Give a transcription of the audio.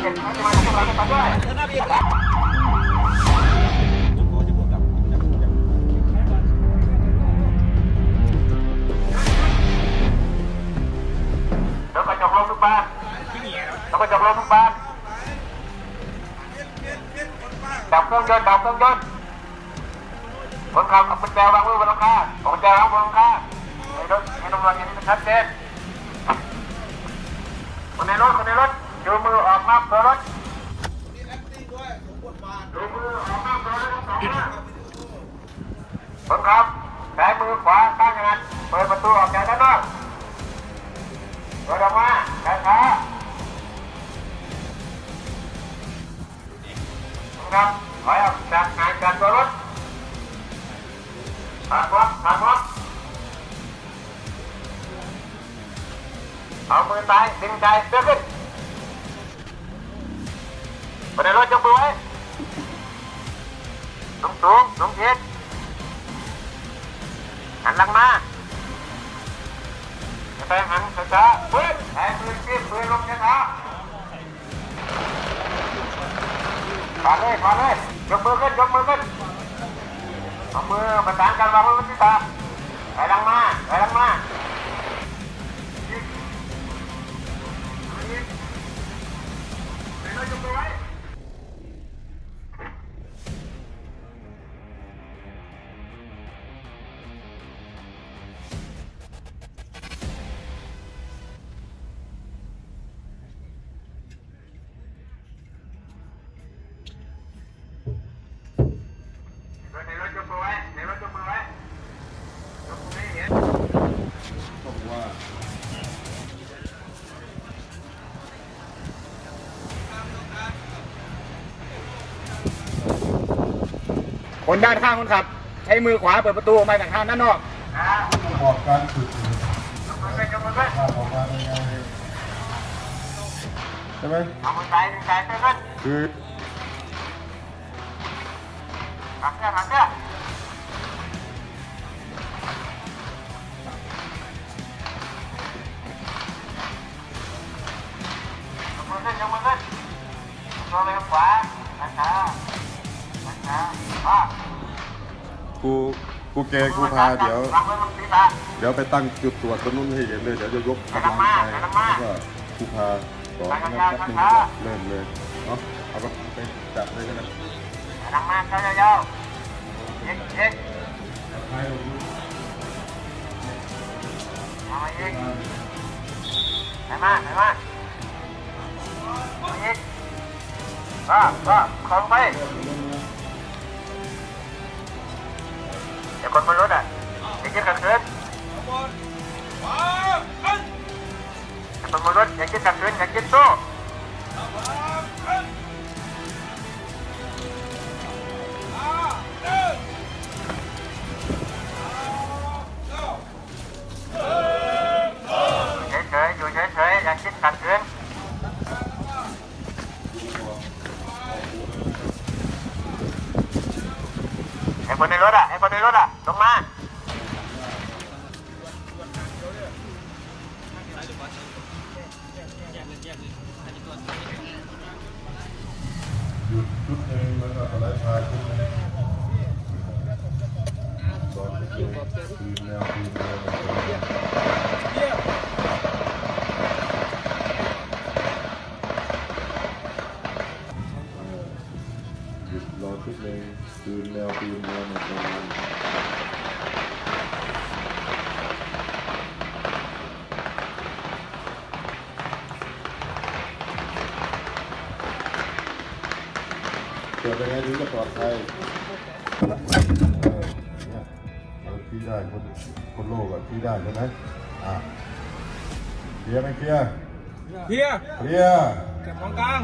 เก็บจะมาทำอะไรกันด้วยเดี๋ยวกระจกลงทุกบ้านแล้วกระจกลงทุกบ้านดับเครื่องยนต์ดับเครื่องยนต์คนขับเอากุญแจวางไว้บนหลังคาเอากุญแจวางบนหลังคาให้รถให้ตำรวจเห็นชัดเจน ออกมาเปิดรถจูงมือออกมาเปิดรถสองข้างคนขับใช้มือขวาข้งงานเปิดประตูออกจากด้านนอกรถออกมาช้าๆครับถอยออกจากงานจากตัวรถหักรถหักรถเอามือซ้ายดึงใจเสื้อขึ้น ประเด็นรถยกมือไว้สูงสูงสูงเทียดหันหลังมาไปหันช้าๆปืนแทงปืนปืนปืนลงช้าๆผ่าเลยผ่าเลยยกมือขึ้นยกมือขึ้นเอามือประสานกันวางไว้บนที่ตา คนด้านข้างคนขับ ใช้มือขวาเปิดประตูออกมาจากทางด้านนอกนะประกอบการฝึกยกมือขึ้นยกมือขึ้นภาพออกมาเป็นไงใช่ไหมเอามือซ้ายดึงใจเสื้อขึ้นคือหักเสื้อหักเสื้อยกมือขึ้นยกมือขึ้นตัวไปขวาช้าๆช้า ๆว่าครูครูเกครูพาเดี๋ยว เดี๋ยวไปตั้งจุดตรวจตรงนู้นให้เห็นเลยเดี๋ยวจะยกกำลังไปแล้วก็ครูพาสอนนะครับหนึ่งเริ่มเลยเนาะเอาไปจับเลยก็ได้หลังมาช้ายาวๆยิงยิงให้ลงเอามายิงไปมาไปมาเอายิงก็ก็คงไปเดี๋ยว คนบนรถอะอย่าคิดขัดขืนคนบนรถอย่าคิดขัดขืนอย่าคิดสู้ อ้คนในรถอะไอ้คนในรถอะลงมาหยุดชุดหนึ่งมันก็อะไลด์พาชุดหนึ่งสอนชุดหนึ่คืนแล้วคืนแล้ว ยุดรอชุดหนึ่งคืนแนวคืนแนวหนึ่งเกิดเป็นไงถึงจะปลอดภัยเออเนี่ยเราที่ได้คนคนโลกอะที่ได้ใช่ไหมอะเคลียร์ไหมเคลียร์เฮียร์เคลียร์เก็บของกลาง